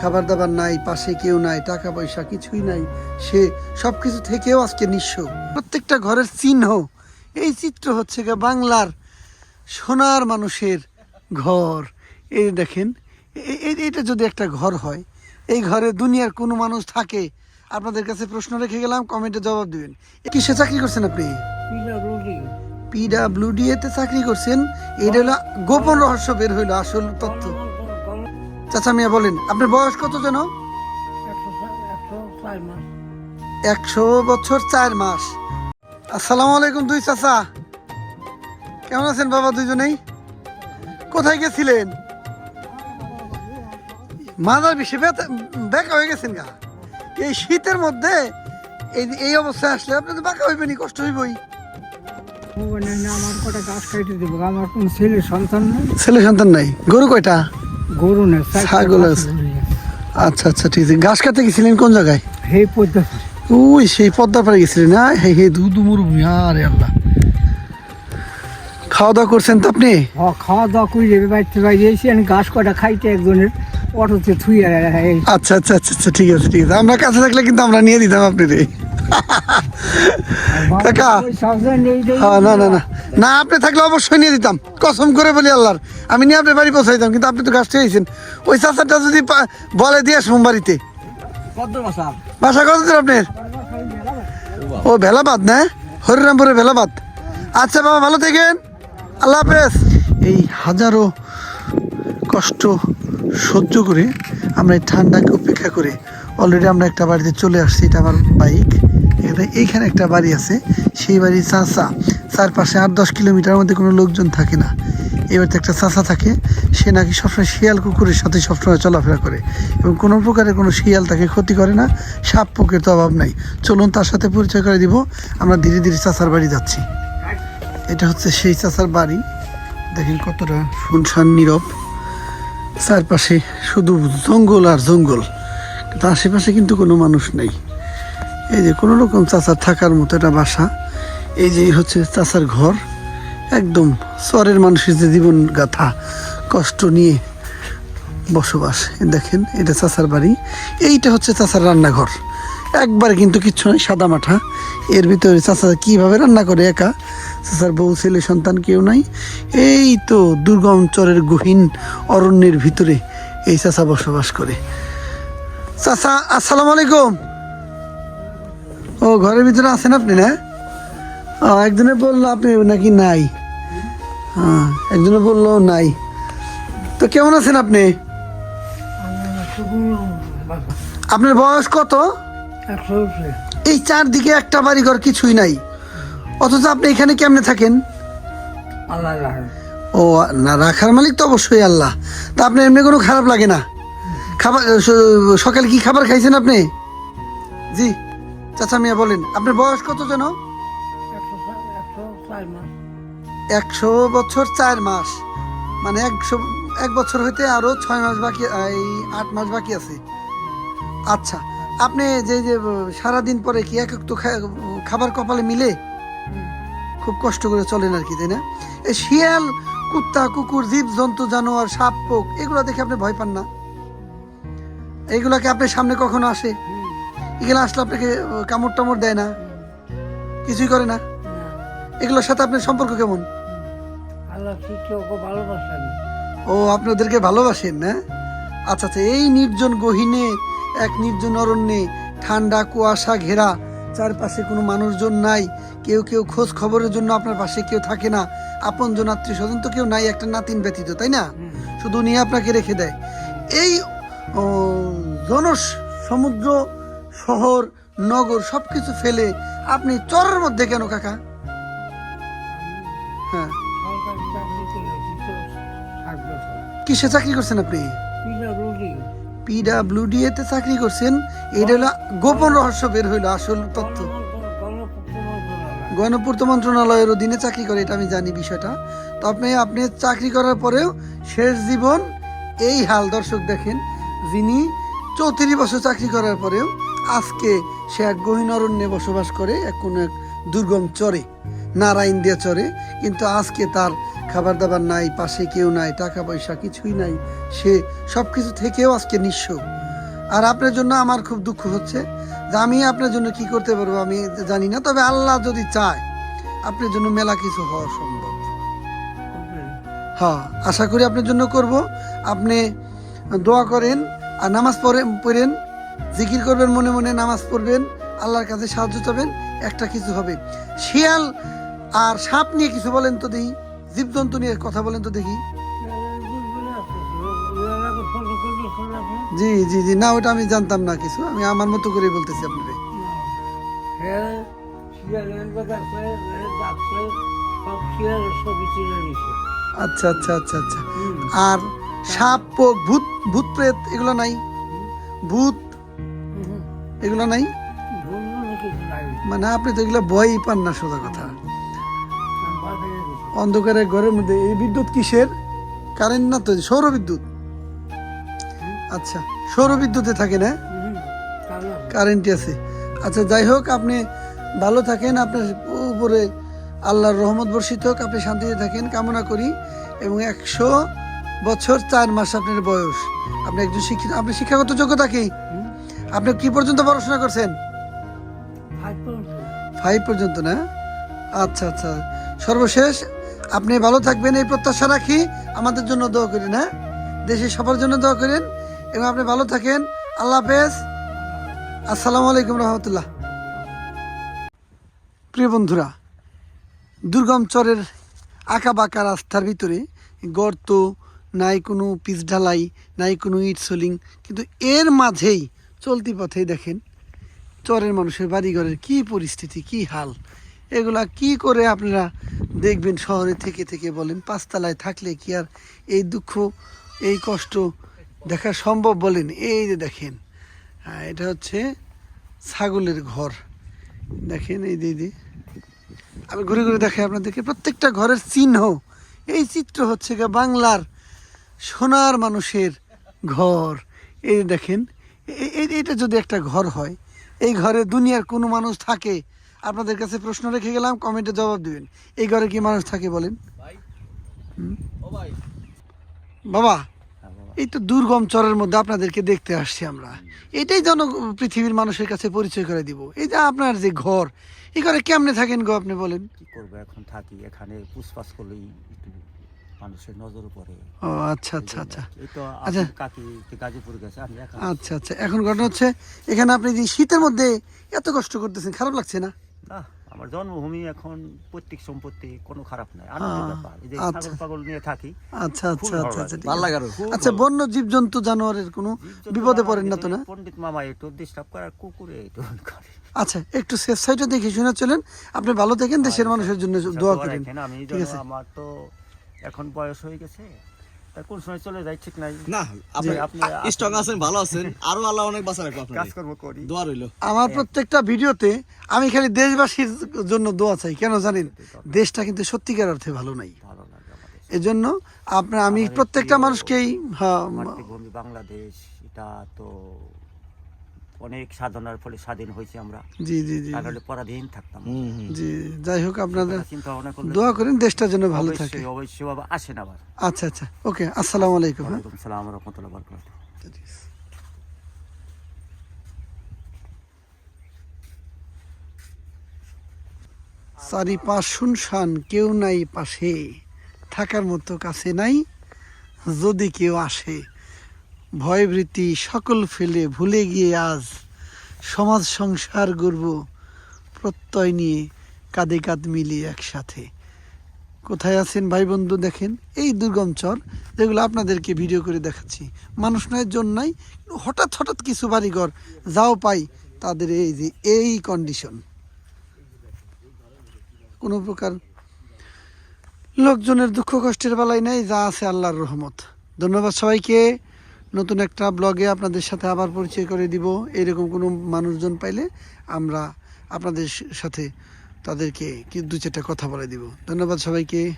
খাবার দাবার নাই, পাশে কেউ নাই টাকা পয়সা কিছুই নাই। সে সব কিছু থেকেও আজকে নিঃস্ব। প্রত্যেকটা ঘরের চিহ্ন। এই চিত্র হচ্ছে গিয়ে বাংলার সোনার মানুষের ঘর। এই দেখেন এটা যদি একটা ঘর হয়, এই ঘরে দুনিয়ার কোনো মানুষ থাকে? আপনাদের কাছে প্রশ্ন রেখে গেলাম, কমেন্টে জবাব দিবেন। কিসে চাকরি করছেন আপনি? পিডাব্লিউডি এতে চাকরি করছেন। এটা হলো গোপন রহস্য বের হইল, আসল তথ্য। চাচা মিয়া বলেন আপনার বয়স কত যেন? একশো বছর চার মাস। আসসালামু আলাইকুম দুই চাচা। কেমন আছেন বাবা দুইজনেই? কোথায় গেছিলেন? মাদার বেশি বেকা হয়ে গেছেন গা। এই শীতের মধ্যে এই এই অবস্থায় আসলে আপনি তো বাঁকা হইবেনি কষ্ট হইবই। আমার কটা গাছ কাটে দেবো আমার কোন ছেলে সন্তান নেই। ছেলে সন্তান নাই। গরু কয়টা? গরু নেই ছাগল আছে। আচ্ছা আচ্ছা ঠিক আছে। ঘাস কাটতে গেছিলেন কোন জায়গায়? হে পদ্মা ওই সেই পদ্মার পাড়ে গেছিলেন না? হে হে মুরুবি আরে আল্লাহ। খাওয়া দাওয়া করছেন তো আপনি? হ খাওয়া দাওয়া করে যাবে বাড়িতে বাইরে এসে আমি গাছ কটা খাইতে একজনের অটোতে থুই আচ্ছা আচ্ছা আচ্ছা আচ্ছা ঠিক আছে ঠিক আছে। আমরা কাছে থাকলে কিন্তু আমরা নিয়ে দিতাম আপনি রে কাকা হ্যাঁ না না না। না। আপনি থাকলে অবশ্যই নিয়ে দিতাম। কসম করে বলি আল্লাহর। আমি নিয়ে আপনার বাড়ি পৌঁছাইতাম কিন্তু আপনি তো গাছ খেয়েছেন ওই চাচাটা যদি বলে দিয়ে আসুন বাড়িতে। বাসা কত দূর আপনার? ও ভেলাবাদ না? হরিরামপুরে ভেলাবাদ। আচ্ছা বাবা ভালো থাকেন। আল্লাহ হাফেজ। এই হাজারো কষ্ট সহ্য করে আমরা এই ঠান্ডাকে উপেক্ষা করে অলরেডি আমরা একটা বাড়িতে চলে আসছি। এটা আমার বাইক। এখানে, এইখানে একটা বাড়ি আছে, সেই বাড়ির চাষা চারপাশে আট দশ কিলোমিটার মধ্যে কোনো লোকজন থাকে না। এবারে একটা চাষা থাকে, সে নাকি সবসময় শিয়াল কুকুরের সাথে সবসময় চলাফেরা করে এবং কোনো প্রকারের কোনো শিয়াল তাকে ক্ষতি করে না, সাপ পোকের তো অভাব নাই। চলুন তার সাথে পরিচয় করে দিব, আমরা ধীরে ধীরে চাষার বাড়ি যাচ্ছি। এটা হচ্ছে সেই চাষার বাড়ি। দেখেন কতটা শুনশান নীরব। চারপাশে শুধু জঙ্গল আর জঙ্গল, কিন্তু আশেপাশে কিন্তু কোনো মানুষ নেই। এই যে কোনো রকম চাচার থাকার মতো একটা বাসা। এই যে হচ্ছে চাচার ঘর। একদম চরের মানুষের যে জীবন গাথা কষ্ট নিয়ে বসবাস। দেখেন, এটা চাচার বাড়ি। এইটা হচ্ছে চাচার রান্নাঘর। একবার কিন্তু কিচ্ছু নয় সাদা মাঠা। এর ভিতরে চাচা কীভাবে রান্না করে একা? চাচার বউ, ছেলে, সন্তান কেউ নাই। এই তো দুর্গম চরের গহীন অরণ্যের ভিতরে এই চাচা বসবাস করে। চাচা, আসসালামু আলাইকুম। ও ঘরের ভিতরে আছেন আপনি না? একজনে বলল আপনি নাকি নাই। হ্যাঁ একজনে বলল নাই। তো কেমন আছেন আপনি? আপনার বয়স কত? এই চারদিকে একটা বাড়ি ঘর কিছুই নাই। অথচ আপনি এখানে কেমনে থাকেন? আল্লাহ ও না রাখার মালিক তো অবশ্যই আল্লাহ। তা আপনার এমনি কোনো খারাপ লাগে না? খাবার সকালে কি খাবার খাইছেন আপনি? জি। চাচা মিয়া বলেন, আপনার বয়স কত যেন? একশো বছর চার মাস। মানে একশো, এক বছর হইতে আরও ছয় মাস বাকি, এই আট মাস বাকি আছে। আচ্ছা আপনি যে যে সারাদিন পরে কি এক একটু খাবার কপালে মিলে? খুব কষ্ট করে চলেন আর কি, তাই না? এই শিয়াল, কুত্তা, কুকুর, জীব, জন্তু, জানোয়ার, সাপ, পোক, এগুলো দেখে আপনি ভয় পান না? এইগুলাকে আপনার সামনে কখনো আসে? এগুলো আসলে আপনাকে কামড় টামড় দেয় না। কিছুই করে না। এগুলোর সাথে আপনার সম্পর্ক কেমন? ও আপনি ওদেরকে ভালোবাসেন না? আচ্ছা আচ্ছা এই নির্জন গহীনে এক নির্জন অরণ্যে ঠান্ডা কুয়াশা ঘেরা চারপাশে কোনো মানুষজন নাই কেউ কেউ খোঁজ খবরের জন্য আপনার পাশে কেউ থাকে না আপন জন আত্মীয় স্বজন তো কেউ নাই একটা নাতিন ব্যতীত তাই না? শুধু নিয়ে আপনাকে রেখে দেয়। এই ও, জন সমুদ্র শহর, নগর, সবকিছু ফেলে আপনি চরের মধ্যে কেন কাকা? হ্যাঁ। কিসে চাকরি করছেন আপনি? পিডাব্লিউডি তে চাকরি করছেন। এটা হলো গোপন রহস্য বের হইল, আসল তথ্য। গণপূর্ত মন্ত্রণালয়ের অধীনে চাকরি করে, এটা আমি জানি বিষয়টা। তো আপনি আপনি চাকরি করার পরেও শেষ জীবন এই হাল দর্শক দেখেন, যিনি চৌত্রিশ বছর চাকরি করার পরেও আজকে সে এক গহীন অরণ্যে বসবাস করে, এক কোনো এক দুর্গম চরে, নারায়ণ দিয়ে চরে। কিন্তু আজকে তার খাবার দাবার নাই, পাশে কেউ নাই টাকা পয়সা কিছুই নাই। সে সব কিছু থেকেও আজকে নিঃস্ব। আর আপনার জন্য আমার খুব দুঃখ হচ্ছে যে আমি আপনার জন্য কি করতে পারব আমি জানি না, তবে আল্লাহ যদি চায়, আপনার জন্য মেলা কিছু হওয়া সম্ভব। হ্যাঁ আশা করি আপনার জন্য করব। আপনি দোয়া করেন আর নামাজ পড়েন পড়েন। জিকির করবেন, মনে মনে নামাজ পড়বেন, আল্লাহর কাছে সাহায্য চাবেন, একটা কিছু হবে। শিয়াল আর সাপ নিয়ে কিছু বলেন তো দেখি, জীবজন্তু নিয়ে কথা বলেন তো দেখি। জি জি জি, না, ওটা আমি জানতাম না কিছু, আমি আমার মতো করে বলতেছি আপনাকে। আচ্ছা আচ্ছা আচ্ছা আচ্ছা। আর সাপ ভূত ভূত প্রেত, এগুলো নাই। ভূত এগুলো নাই? মানে আপনি তো এগুলো ভয়ই পান না, সোজা কথা। অন্ধকারের ঘরের মধ্যে এই বিদ্যুৎ কিসের? কারেন্ট না তো, সৌর বিদ্যুৎ। আচ্ছা সৌর বিদ্যুতে থাকে না? কারেন্টই আছে। আচ্ছা যাই হোক, আপনি ভালো থাকেন, আপনার উপরে আল্লাহর রহমত বর্ষিত হোক, আপনি শান্তিতে থাকেন, কামনা করি। এবং একশো বছর চার মাস আপনার বয়স। আপনি একজন শিক্ষিত, আপনি শিক্ষাগত যোগ্যতা কি? আপনি কি পর্যন্ত পড়াশোনা করছেন? ফাইভ পর্যন্ত। না? আচ্ছা আচ্ছা। সর্বশেষ আপনি ভালো থাকবেন এই প্রত্যাশা রাখি। আমাদের জন্য দোয়া করেন হ্যাঁ? দেশে সবার জন্য দোয়া করেন এবং আপনি ভালো থাকেন। আল্লাহ হাফেজ। আসসালামু আলাইকুম রহমতুল্লাহ। প্রিয় বন্ধুরা দুর্গম চরের আঁকা বাঁকা রাস্তার ভিতরে গর্ত নাই কোনো পিচ ঢালাই নাই কোনো ইট সোলিং কিন্তু এর মাঝেই চলতি পথেই দেখেন চরের মানুষের বাড়িঘরের কি পরিস্থিতি কি হাল এগুলা কি করে আপনারা দেখবেন শহরে থেকে থেকে বলেন পাঁচতলায় থাকলে কি আর এই দুঃখ এই কষ্ট দেখা সম্ভব বলেন? এই যে দেখেন হ্যাঁ, এটা হচ্ছে ছাগলের ঘর। দেখেন এই দিদি আমি ঘুরে ঘুরে দেখাই আপনাদেরকে প্রত্যেকটা ঘরের চিহ্ন এই চিত্র হচ্ছে গিয়ে বাংলার সোনার মানুষের ঘর। এই দেখেন এটা যদি একটা ঘর হয় এই ঘরে দুনিয়ার কোনো মানুষ থাকে? আপনাদের কাছে প্রশ্ন রেখে গেলাম কমেন্টে জবাব দিবেন। এই ঘরে কি মানুষ থাকে বলেন? হুম? বাবা এই তো দুর্গম চরের মধ্যে আপনাদেরকে দেখতে আসছি আমরা। এটাই জন পৃথিবীর মানুষের কাছে পরিচয় করে দিব। এই যে আপনার যে ঘর এই ঘরে কেমনে থাকেন গো আপনি বলেন? কি করব এখন থাকি এখানে পুষ্পাস করলেই একটু মানুষের নজর পড়ে। ও আচ্ছা আচ্ছা আচ্ছা। এই তো আচ্ছা। কাকি গাজীপুর গেছে আমি একা আচ্ছা আচ্ছা। এখন ঘটনা হচ্ছে এখানে আপনি যে শীতের মধ্যে এত কষ্ট করতেছেন খারাপ লাগছে না? না আমার জন্মভূমি এখন পৈতৃক সম্পত্তি কোনো খারাপ নাই। আনন্দের ব্যাপার এই যে আচ্ছা। ছাগল পাগল নিয়ে থাকি আচ্ছা আচ্ছা আচ্ছা আচ্ছা ভালো আছে। লাগে আচ্ছা বন্য জীবজন্তু জানোয়ারের কোনো বিপদে পড়েন না তো না? পণ্ডিত মামা একটু ডিস্টার্ব করে আর কুকুরে একটু করে। আচ্ছা একটু সেফ সাইডে দেখে শুনে চলেন। আপনি ভালো থাকেন দেশের মানুষের জন্য আচ্ছা, দোয়া দোয়া করেন ঠিক আছে। আমার তো এখন বয়স হয়ে গেছে তা কোন সময় চলে যায় ঠিক নাই। না আপনি আপনি স্ট্রং আছেন ভালো আছেন আরও আল্লাহ অনেক বাঁচা রাখব আপনাকে কাজকর্ম করি। দোয়া রইল। আমার প্রত্যেকটা ভিডিওতে আমি খালি দেশবাসীর জন্য দোয়া চাই কেন জানেন? দেশটা কিন্তু সত্যিকার অর্থে ভালো নাই। ভালো লাগে এজন্য আপনার আমি প্রত্যেকটা মানুষকেই হ্যাঁ, বাংলাদেশ এটা তো অনেক সাধনার ফলে স্বাধীন হয়েছি আমরা। জি জি জি। তাহলে পরাধীন থাকতাম। জি যাই হোক আপনাদের চিন্তা ভাবনা করলে দোয়া করেন দেশটা যেন ভালো থাকে। অবশ্যই বাবা আসেন আবার। আচ্ছা আচ্ছা ওকে আসসালামু আলাইকুম হ্যাঁ। ওয়ালাইকুম সালাম রহমতুল্লাহ বরকাত চারি পাঁচ শুনশান কেউ নাই পাশে থাকার মতো কাছে নাই যদি কেউ আসে ভয়ভীতি সকল ফেলে ভুলে গিয়ে আজ সমাজ সংসার গর্ব প্রত্যয় নিয়ে কাঁধে কাঁধ মিলিয়ে একসাথে। কোথায় আছেন ভাই বন্ধু দেখেন? এই দুর্গম চর যেগুলো আপনাদেরকে ভিডিও করে দেখাচ্ছি। মানুষ নয়, জন নাই হঠাৎ হঠাৎ কিছু বাড়িঘর যাও পাই তাদের এই যে, এই কন্ডিশন কোনো প্রকার লোকজনের দুঃখ কষ্টের বেলায় নেই, যা আছে আল্লাহর রহমত। ধন্যবাদ সবাইকে। নতুন একটা ব্লগে আপনাদের সাথে আবার পরিচয় করে দিব। এরকম কোনো মানুষজন পাইলে আমরা আপনাদের সাথে তাদেরকে দু চারটা কথা বলে দিব। ধন্যবাদ সবাইকে।